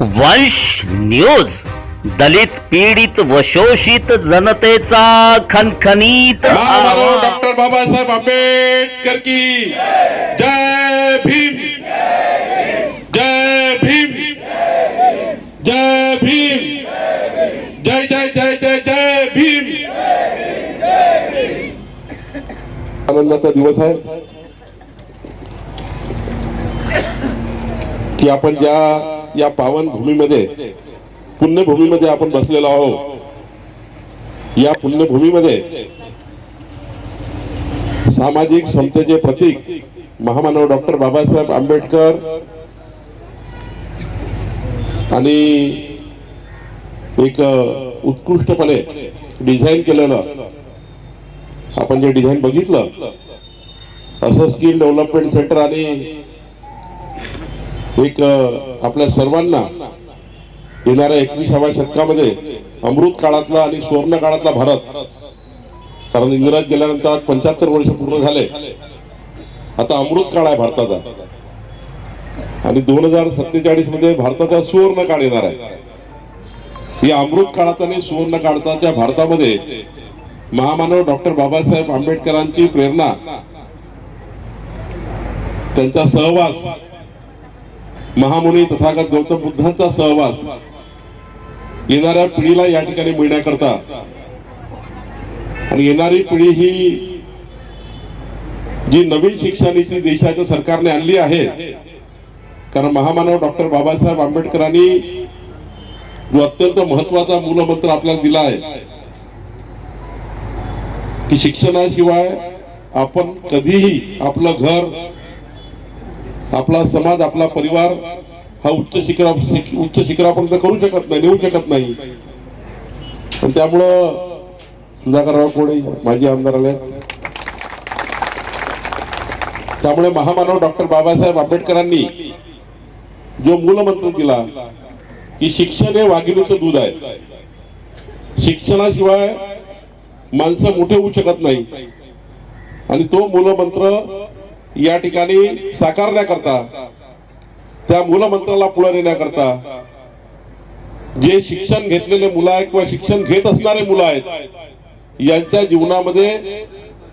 वंश न्यूज दलित पीडित व शोषित जनतेचा खनखनीत. डॉक्टर बाबासाहेब आंबेडकर की जय भीम. जय भीम. जय भीम. जय जय जय जय जय भीम. आनंदाचा दिवस आहे. की आपण ज्या या पावन भूमीमध्ये पुण्यभूमीमध्ये आपण बसलेलो आहोत या पुण्यभूमीमध्ये सामाजिक समतेचे प्रतीक महामानव डॉक्टर बाबासाहेब आंबेडकर आणि एक उत्कृष्टपणे डिझाईन केलेलं आपण जे डिझाईन बघितलं असं स्किल डेव्हलपमेंट सेंटर आणि एक आपल्या सर्वांना येणाऱ्या एकविसाव्या शतकामध्ये अमृत काळातला आणि सुवर्ण काळातला भारत कारण इंग्रज गेल्यानंतर आज पंच्याहत्तर वर्ष पूर्ण झाले. आता अमृत काळ आहे भारताचा. आणि दोन हजार सत्तेचाळीसमध्ये भारताचा सुवर्ण काळ येणार आहे. या अमृत काळाचा आणि सुवर्ण काळाचा त्या भारतामध्ये महामानव डॉक्टर बाबासाहेब आंबेडकरांची प्रेरणा त्यांचा सहवास महामुनी तथागत गौतम बुद्धांचा सहवास येणाऱ्या पिढीला या ठिकाणी मिळण्याकरता. आणि येणारी पिढी ही जी नवीन शिक्षण नीती देशाच्या सरकारने आणली आहे कारण महामानव डॉक्टर बाबासाहेब आंबेडकरांनी जो अत्यंत महत्त्वाचा मूलमंत्र आपल्याला दिला आहे की शिक्षणाशिवाय आपण कधीही आपलं घर आपला समाज आपला परिवार हा उच्च शिखरा उच्च शिखरापर्यंत करू शकत नाही नेऊ शकत नाही. आणि त्यामुळं सुधाकरराव कोडे माजी आमदार आले. त्यामुळे महामानव डॉक्टर बाबासाहेब आंबेडकरांनी जो मूलमंत्र दिला की शिक्षण हे वाघिणीचं दूध आहे. शिक्षणाशिवाय माणसं मोठे होऊ शकत नाही. आणि तो मूलमंत्र या ठिकाणी साकारण्याकरता त्या मूलमंत्राला पुढे नेण्याकरता जे शिक्षण घेतलेले मुलं आहेत किंवा शिक्षण घेत असणारे मुलं आहेत यांच्या जीवनामध्ये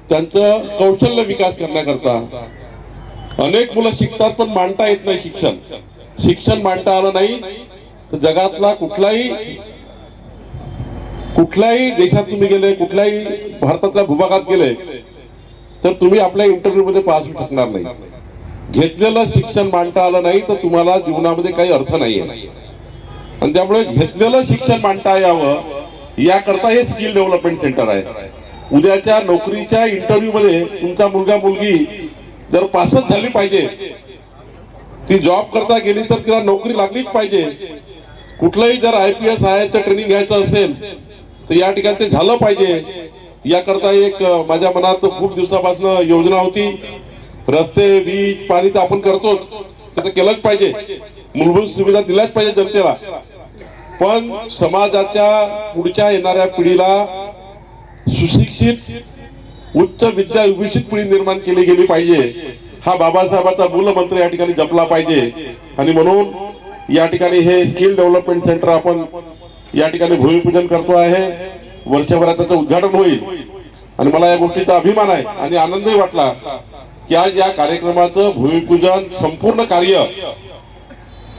त्यांचं कौशल्य विकास करण्याकरता अनेक मुलं शिकतात पण मांडता येत नाही शिक्षण. शिक्षण मांडता आलं नाही तर जगातला कुठलाही कुठल्याही देशात तुम्ही गेले कुठल्याही भारताच्या भूभागात गेले तर तुम्ही आपल्या इंटरव्ह्यूमध्ये पास होऊ शकणार नाही. घेतलेलं शिक्षण मांडता आलं नाही तर तुम्हाला जीवनामध्ये काही अर्थ नाहीये. आणि त्यामुळे घेतलेलं शिक्षण मांडता यावं याकरता हे स्किल डेव्हलपमेंट सेंटर आहे. उद्याच्या नोकरीच्या इंटरव्ह्यू मध्ये तुमचा मुलगा मुलगी जर पासच झाली पाहिजे ती जॉब करता गेली तर तिला नोकरी लागलीच पाहिजे. कुठलंही जर I P S I training घ्यायचं असेल तर या ठिकाणी ते झालं पाहिजे. याकरता एक माझ्या मनात खूप दिवसापासून योजना होती. रस्ते वीज पाणी तर आपण करतो त्याचं केलंच पाहिजे. मूलभूत सुविधा दिल्याच पाहिजे जनतेला. पण समाजाच्या पुढच्या येणाऱ्या पिढीला सुशिक्षित उच्च विद्या विभूषित पिढी निर्माण केली गेली पाहिजे. हा बाबासाहेबांचा मूलमंत्र या ठिकाणी जपला पाहिजे. आणि म्हणून या ठिकाणी हे स्किल डेव्हलपमेंट सेंटर आपण या ठिकाणी भूमिपूजन करतो आहे. वर्षभरात त्याचं उद्घाटन होईल. आणि मला या गोष्टीचा अभिमान आहे आणि आनंदही वाटला की आज या कार्यक्रमाचं भूमिपूजन संपूर्ण कार्य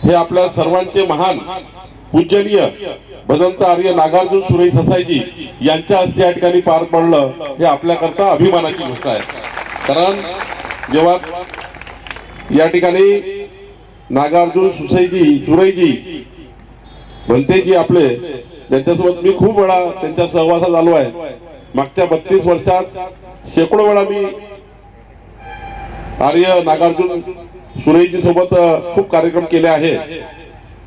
हे आपल्या सर्वांचे महान पूजनीय भदंत आर्य नागार्जुन सुरेश ससायजी यांच्या हस्ते या ठिकाणी पार पडलं हे आपल्याकरता अभिमानाची गोष्ट आहे. कारण जेव्हा या ठिकाणी नागार्जुन सुसाईजी सुरईजी भंतेजी आपले त्यांच्यासोबत मी खूप वेळा त्यांच्या सहवासात आलो आहे. मागच्या बत्तीस वर्षात शेकडो वेळा मी आर्य नागार्जुन सुरेशजी सोबत खूप कार्यक्रम केले आहे.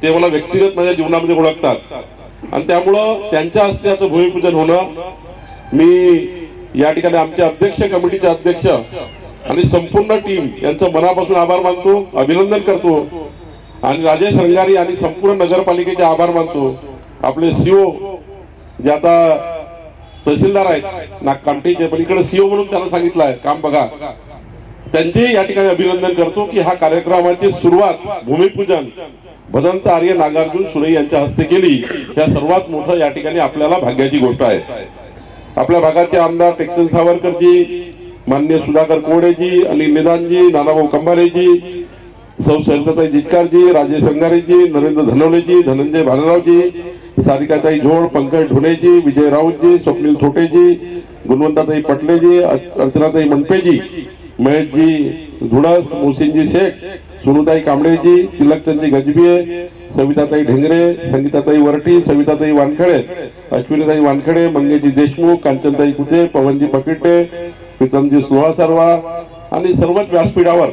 ते मला व्यक्तिगत माझ्या जीवनामध्ये ओळखतात. आणि त्यामुळं त्यांच्या हस्ते याचं भूमिपूजन होणं मी या ठिकाणी आमचे अध्यक्ष कमिटीचे अध्यक्ष आणि संपूर्ण टीम यांचं मनापासून आभार मानतो अभिनंदन करतो. आणि राजेश रंगारी आणि संपूर्ण नगरपालिकेचे आभार मानतो. आपले सीओ जे आता तहसीलदार आहेत नागकामठीचे पण इकडे सीओ म्हणून त्याला सांगितलं आहे काम बघा. त्यांचेही या ठिकाणी अभिनंदन करतो की हा कार्यक्रमाची सुरुवात भूमिपूजन भदंत आर्य नागार्जुन सुरे यांच्या हस्ते केली. या सर्वात मोठं या ठिकाणी आपल्याला भाग्याची गोष्ट आहे. आपल्या भागाचे आमदार टेक्चन सावरकरजी मान्य सुधाकर कोडेजी अनिल निदानजी नानाभाऊ कंबारेजी सौ सरिताताई जिचकारजी राजेश अंगारेजी नरेंद्र धनवलेजी धनंजय भालेरावजी सारिकाताई झोड पंकज ढोलेजी विजय राऊतजी स्वप्नील थोटेजी गुणवंताताई पटलेजी अर्चनाताई मनपेजी महेशजी धुडस मोहसिनजी शेख सुनुताई कांबळेजी तिलकचंदजी गजबिये सविताताई ढेंगरे संगीताताई वरटी सविताताई वानखेडे अश्विनीताई वानखेडे मंगेजी देशमुख कांचनताई कुते पवनजी पकिटे प्रीतमजी सुहासरवा आणि सर्वच व्यासपीठावर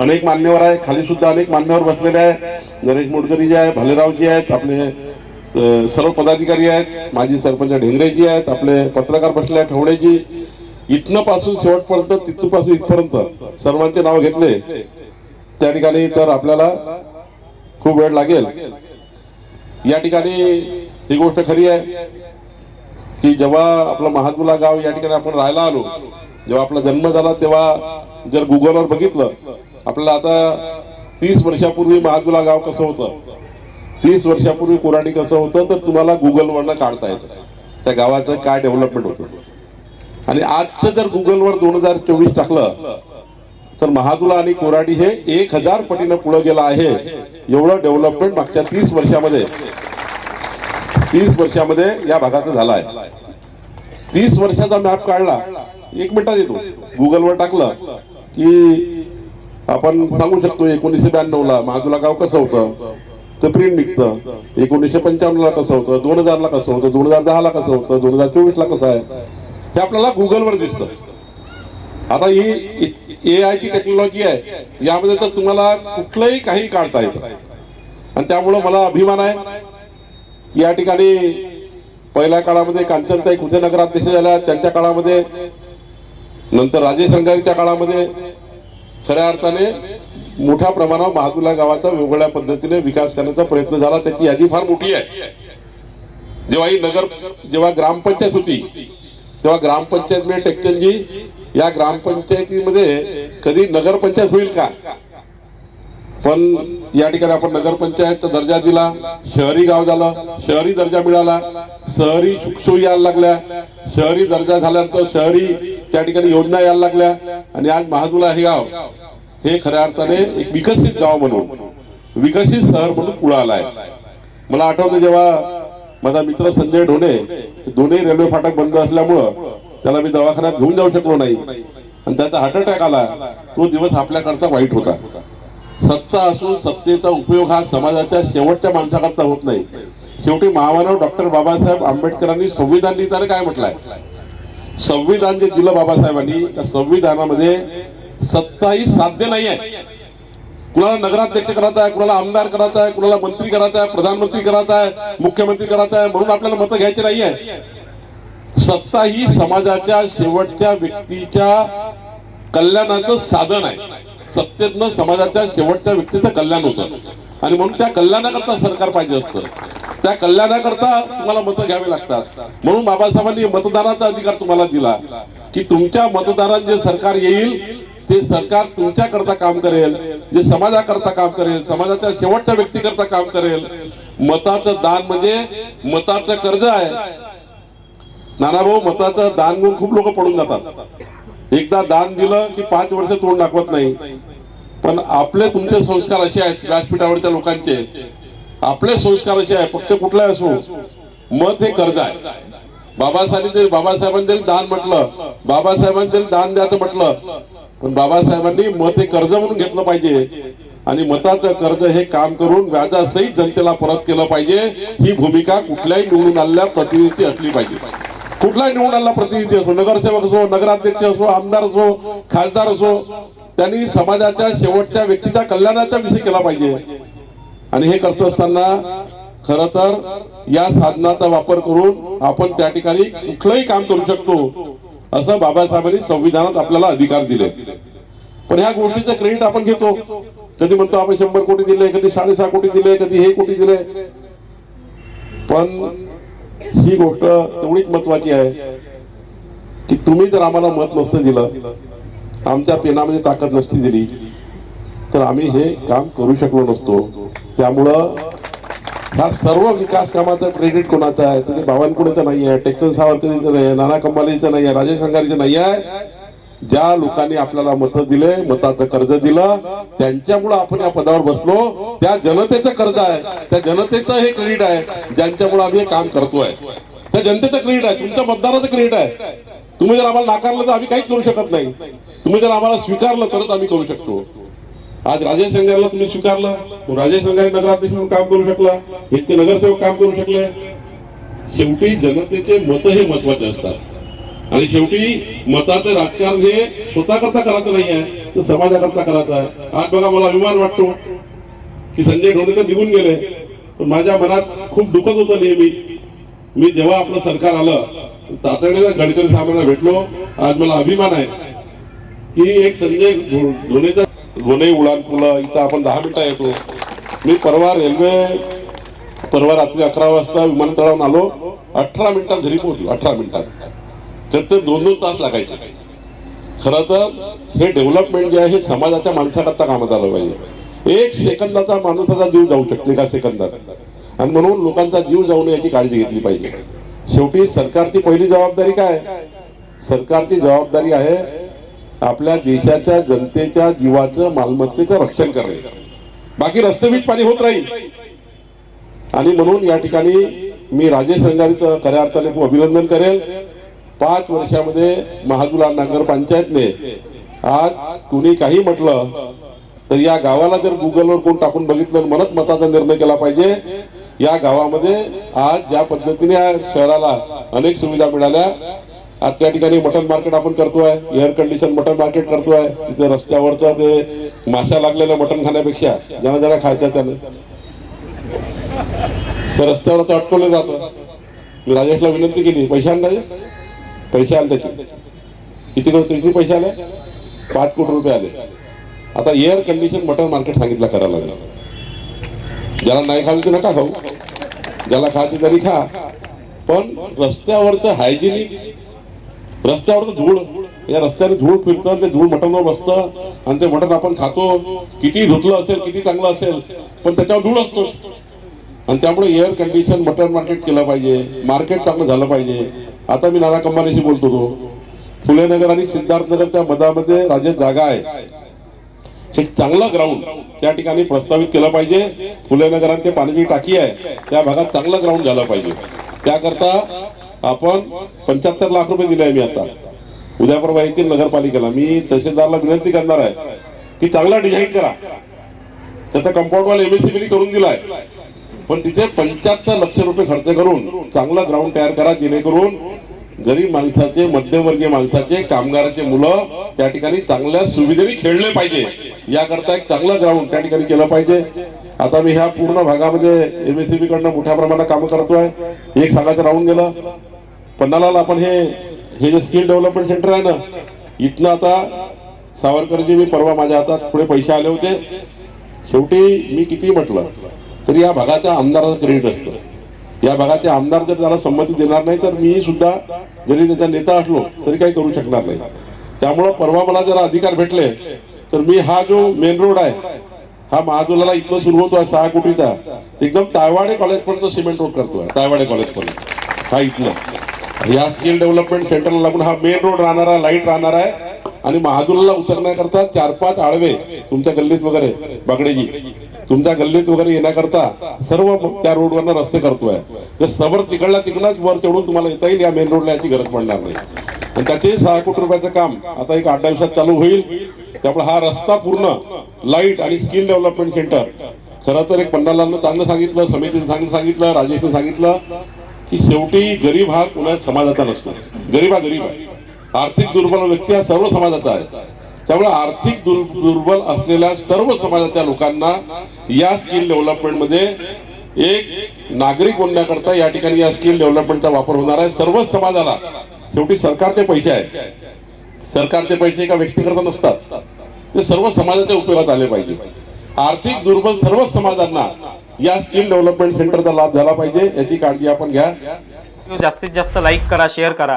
अनेक मान्यवर आहे खाली सुद्धा अनेक मान्यवर बसलेले आहे नरेश मोडकरी जे आहे भालेरावजी आहेत आपले सर्व पदाधिकारी आहेत. माजी सरपंच ढेंगरेजी आहेत आपले पत्रकार बसले आहेत ठवडेजी. इथनं पासून शेवटपर्यंत तिथपासून इथपर्यंत सर्वांचे नाव घेतले. त्या ठिकाणी तर आपल्याला खूप वेळ लागेल. या ठिकाणी ही गोष्ट खरी आहे की जेव्हा आपलं महादुला गाव या ठिकाणी आपण राहायला आलो जेव्हा आपला जन्म झाला तेव्हा जर गुगलवर बघितलं आपल्याला आता तीस वर्षापूर्वी महादुला गाव कसं होतं? तीस वर्षापूर्वी कोराडी कसं होतं? तर तुम्हाला गुगलवरनं काढता येतं. त्या गावाचं काय डेव्हलपमेंट होतं? आणि आजचं जर गुगलवर दोन हजार चोवीस टाकलं तर महादुला आणि कोराडी हे एक हजार पटीनं पुढे गेलं आहे. एवढं डेव्हलपमेंट मागच्या तीस वर्षामध्ये तीस वर्षामध्ये या भागाचं झालं आहे तीस वर्षाचा मॅप काढला. एक मिनिटात येतो. गुगलवर टाकलं की आपण सांगू शकतो एकोणीसशे ब्याण्णव ला गाव कसं होतं? तर प्रिंट निघतं. एकोणीसशे पंच्याण्णवला कसं होतं? दोन हजारला कसं होतं? दोन हजार दहा ला कसं होतं? दोन हजार चोवीसला कसं आहे? हे आपल्याला गुगलवर दिसतं. आता ही ए आय ची टेक्नॉलॉजी आहे. यामध्ये तर तुम्हाला कुठलंही काही काढता येतं. आणि त्यामुळं मला अभिमान आहे. की या ठिकाणी पहिल्या काळामध्ये कांचनताई कुठे नगराध्यक्ष झाल्या? त्यांच्या काळामध्ये नंतर राजेश रंगारीच्या काळामध्ये खऱ्या अर्थाने मोठ्या प्रमाणावर महादुला गावाचा वेगवेगळ्या पद्धतीने विकास करण्याचा प्रयत्न झाला. त्याची यादी फार मोठी आहे. जेव्हा ही नगर जेव्हा ग्रामपंचायत होती तेव्हा ग्रामपंचायत म्हणजे टेक्चनजी या ग्रामपंचायतीमध्ये कधी नगरपंचायत होईल का? पण या ठिकाणी आपण नगरपंचायतचा दर्जा दिला शहरी गाव झालं शहरी दर्जा मिळाला शहरी सुखसोयी यायला लागल्या शहरी दर्जा झाल्यानंतर शहरी त्या ठिकाणी योजना यायला लागल्या. आणि आज महादुला हे गाव हे खऱ्या अर्थाने एक विकसित गाव म्हणून विकसित शहर म्हणून पुढे आलाय. मला आठवतं जेव्हा माझा मित्र संजय ढोणे दोन्ही रेल्वे फाटक बंद असल्यामुळं त्याला मी दवाखान्यात घेऊन जाऊ शकलो नाही. आणि त्याचा हार्ट अटॅक आला. तो दिवस आपल्याकरता वाईट होता. सत्ता असून सत्तेचा उपयोग हा समाजाच्या शेवटच्या माणसाकरता होत नाही. शेवटी महामानव डॉक्टर बाबासाहेब आंबेडकरांनी संविधान लिहिताना काय म्हटलंय? संविधान जे दिलं बाबासाहेबांनी त्या संविधानामध्ये सत्ता ही साध्य नाही आहे. कुणाला नगराध्यक्ष करायचा आहे कुणाला आमदार करायचा आहे कुणाला मंत्री करायचा आहे प्रधानमंत्री करायचा आहे मुख्यमंत्री करायचा आहे म्हणून आपल्याला मतं घ्यायची नाही आहे. सत्ता ही समाजाच्या शेवटच्या व्यक्तीच्या कल्याणाचं साधन आहे. सत्तेतनं समाजाच्या शेवटच्या व्यक्तीचं कल्याण होतं. आणि म्हणून त्या कल्याणाकरता सरकार पाहिजे असतं. त्या कल्याणाकरता तुम्हाला मतं घ्यावी लागतात. म्हणून बाबासाहेबांनी मतदानाचा अधिकार तुम्हाला दिला. की तुमच्या मतदारात जे सरकार येईल ते सरकार तुमच्याकरता काम करेल जे समाजाकरता काम करेल समाजाच्या शेवटच्या व्यक्तीकरता काम करेल. मताचं दान म्हणजे मताचं कर्ज आहे. नानाभाऊ मताचं दान म्हणून खूप लोक पडून जातात. एकदा दान दिलं की पाच वर्ष तोंड दाखवत नाही. पण आपले तुमचे संस्कार असे आहेत व्यासपीठावरच्या लोकांचे. आपले संस्कार असे आहे पक्ष कुठलाही असो मत हे कर्ज आहे. बाबासाहेबांनी जरी बाबासाहेबांनी जरी दान म्हटलं बाबासाहेबांनी जरी दान द्यायचं म्हटलं पण बाबासाहेबांनी मत हे कर्ज म्हणून घेतलं पाहिजे. आणि मताचं कर्ज हे काम करून व्याजासहित जनतेला परत केलं पाहिजे. ही भूमिका कुठल्याही निवडून आलेल्या प्रतिनिधी असली पाहिजे. कुठलाही निवडून आलेला प्रतिनिधी असो नगरसेवक असो नगराध्यक्ष असो आमदार असो खासदार असो त्यांनी समाजाच्या शेवटच्या व्यक्तीच्या कल्याणाचा विषय केला पाहिजे. आणि हे करत असताना खर तर या साधनाचा वापर करून आपण त्या ठिकाणी कुठलंही काम करू शकतो असं बाबासाहेबांनी संविधानात आपल्याला अधिकार दिले. पण ह्या गोष्टीचं क्रेडिट आपण घेतो. कधी म्हणतो आपण शंभर कोटी दिले कधी साडेसहा कोटी दिले कधी हे कोटी दिले. पण ही गोष्ट तेवढीच महत्वाची आहे की तुम्ही जर आम्हाला मत नसतं दिलं आमच्या पेनामध्ये ताकद नसती दिली तर आम्ही हे काम करू शकलो नसतो. त्यामुळं ह्या सर्व विकास कामाचं क्रेडिट कोणाचं आहे? तर ते बावनकुळेचं नाही आहे टेक्सन सावरकरीचं नाही आहे नाना कंबालीचं नाही आहे राजेश अंगारीचं नाही आहे ज्या लोकांनी आपल्याला मतं दिले मताचं कर्ज दिलं त्यांच्यामुळं आपण या पदावर बसलो. त्या जनतेचं कर्ज आहे. त्या जनतेचं हे क्रेडिट आहे. ज्यांच्यामुळे आम्ही हे काम करतोय. त्या जनतेचं क्रेडिट आहे. तुमच्या मतदाराचं क्रेडिट आहे. तुम्ही जर आम्हाला नाकारलं तर आम्ही काहीच करू शकत नाही. तुम्ही जर आम्हाला स्वीकारलं तरच आम्ही करू शकतो. आज राजेश अंगारीला तुम्ही स्वीकारलं. राजेश अंगारी नगराध्यक्ष म्हणून काम करू शकला. इतके नगरसेवक काम करू शकले. शेवटी जनतेचे मत हे महत्त्वाचे असतात. आणि शेवटी मताचं राजकारण हे स्वतःकरता करायचं नाही आहे तर समाजाकरता करायचं आहे. आज बघा मला अभिमान वाटतो की संजय ढोणेकर निघून गेले पण माझ्या मनात खूप दुखत होतं नेहमी. मी जेव्हा आपलं सरकार आलं तातडीला गडकरी साहेबांना भेटलो आज मला अभिमान आहे की एक संजय धो- धोनेचा धोने उडान पुलं इथं आपण दहा मिनिटं येतो. मी परवा रेल्वे परवा रात्री अकरा वाजता विमानतळावरून आलो. अठरा मिनिटात घरी पोहोचलो अठरा मिनिटात. तर ते दोन दोन तास लागायचे. खरं तर हे डेव्हलपमेंट जे आहे हे समाजाच्या माणसाकरता कामात आलं पाहिजे. एक सेकंदाचा माणसाचा जीव जाऊ शकतो एका सेकंदात. आणि म्हणून लोकांचा जीव जाऊ नये याची काळजी घेतली पाहिजे. शेवटी सरकारची पहिली जबाबदारी काय? सरकारची जबाबदारी आहे आपल्या देशाच्या जनतेच्या जीवाचं मालमत्तेचं रक्षण करणे. बाकी रस्ते बीच पाणी होत राहील. आणि म्हणून या ठिकाणी मी राजेश रंगारीचं खऱ्या अर्थाने खूप अभिनंदन करेल. पाच वर्षामध्ये महाजुला नगर पंचायतने आज कुणी काही म्हटलं तर या गावाला जर गुगलवर कोण टाकून बघितलं म्हणत मताचा निर्णय केला पाहिजे या गावामध्ये आज ज्या पद्धतीने या शहराला अनेक सुविधा मिळाल्या आज त्या ठिकाणी मटन मार्केट आपण करतोय एअर कंडिशन मटन मार्केट करतोय तिथे रस्त्यावरचं ते माशा लागलेलं मटन खाण्यापेक्षा ज्यांना जरा खायचं त्याने. तर रस्त्यावर तर अटकवलं जातं. मी राजेशला विनंती केली पैशांना पैसे आले त्याचे. किती किती पैसे आले? पाच कोटी रुपये आले. आता एअर कंडिशन मटन मार्केट सांगितलं करायला लागलं. ज्याला नाही खावी ते नका खाऊ. ज्याला खायचं तरी खा. पण रस्त्यावरचं हायजेनिक रस्त्यावरचं धूळ या रस्त्याने धूळ फिरतं आणि ते धूळ मटनवर बसतं आणि ते मटन आपण खातो. किती धुतलं असेल किती चांगलं असेल पण त्याच्यावर धूळ असतो. आणि त्यामुळे एअर कंडिशन मटन मार्केट केलं पाहिजे. मार्केट चांगलं झालं पाहिजे. आता मी नाना कंबानीशी बोलतो तो. फुलेनगर आणि सिद्धार्थनगरच्या मधामध्ये राज्य जागा आहे. एक चांगला ग्राउंड त्या ठिकाणी प्रस्तावित केलं पाहिजे. फुलेनगरात ते पाण्याची टाकी आहे. त्या भागात चांगलं ग्राउंड झालं पाहिजे. त्याकरता आपण पंच्याहत्तर लाख रुपये दिले आहे मी आता. उद्या परवा येतील नगरपालिकेला. मी तहसीलदारला विनंती करणार आहे की चांगला डिझाईन करा. त्याचा कंपाऊंड वॉल एमएससीबी करून दिलाय. पण तिथे पंच्याहत्तर लक्ष रुपये खर्च करून चांगला ग्राउंड तयार करा जेणेकरून गरीब माणसाचे मध्यमवर्गीय माणसाचे कामगाराचे मुलं त्या ठिकाणी चांगल्या सुविधेने खेळले पाहिजे. याकरता एक चांगलं ग्राउंड त्या ठिकाणी केलं पाहिजे. आता मी ह्या पूर्ण भागामध्ये एमएससीबी कडनं मोठ्या प्रमाणात कामं करतोय. एक सांगायचं राहून गेलं पन्नालाला आपण हे हे जे स्किल डेव्हलपमेंट सेंटर आहे ना इथनं आता सावरकरजी मी परवा माझ्या हातात पुढे पैसे आले होते. शेवटी मी किती म्हटलं? तर या भागाच्या आमदाराचं क्रेडिट असतं. या भागाचे आमदार जर त्याला संमती देणार नाही तर मी सुद्धा जरी त्याचा नेता असलो तरी काही करू शकणार नाही. त्यामुळं परवा मला जर अधिकार भेटले तर मी हा जो मेन रोड आहे हा महाजुलाला इथं सुरू होतोय सहा कोटीचा. एकदम तायवाडे कॉलेजपर्यंत सिमेंट रोड करतोय. तायवाडे कॉलेजपर्यंत हा इथलं या स्किल डेव्हलपमेंट सेंटरला लागून हा मेन रोड राहणार आहे लाइट राहणार आहे. आणि महादुराला उतरण्याकरता चार पाच आडवे तुमच्या गल्लीत वगैरे बागडेजी तुमच्या गल्लीत वगैरे येण्याकरता सर्व त्या रोडवरनं रस्ते करतोय. तर सबर तिकडला तिकडलाच वर तेवढून तुम्हाला येता येईल या मेन रोडला याची गरज पडणार नाही. आणि त्याचे सहा कोटी रुपयाचं काम आता एक आठ दहा दिवसात चालू होईल. त्यामुळे हा रस्ता पूर्ण लाइट आणि स्किल डेव्हलपमेंट सेंटर खरं तर एक पन्नालांना चांगलं सांगितलं समितीने चांगलं सांगितलं राजेशने सांगितलं की शेवटी गरीब हा कुणा समाजाचा नसतो गरीब हा गरीब आहे. आर्थिक दुर्बल व्यक्ती हा सर्व समाजाचा आहे. त्यामुळे आर्थिक दुर्बल असलेल्या सर्व समाजाच्या लोकांना या स्किल डेव्हलपमेंटमध्ये एक नागरिक बनण्याकरता या ठिकाणी या स्किल डेव्हलपमेंटचा वापर होणार आहे. सर्वच समाजाला. शेवटी सरकारचे पैसे आहेत. सरकारचे पैसे एका व्यक्तीकरता नसतात. ते सर्व समाजाच्या उपयोगात आले पाहिजे. आर्थिक दुर्बल सर्वच समाजांना या स्किल डेव्हलपमेंट सेंटरचा लाभ झाला पाहिजे. याची काळजी आपण घ्या. जास्तीत जास्त लाईक करा शेअर करा.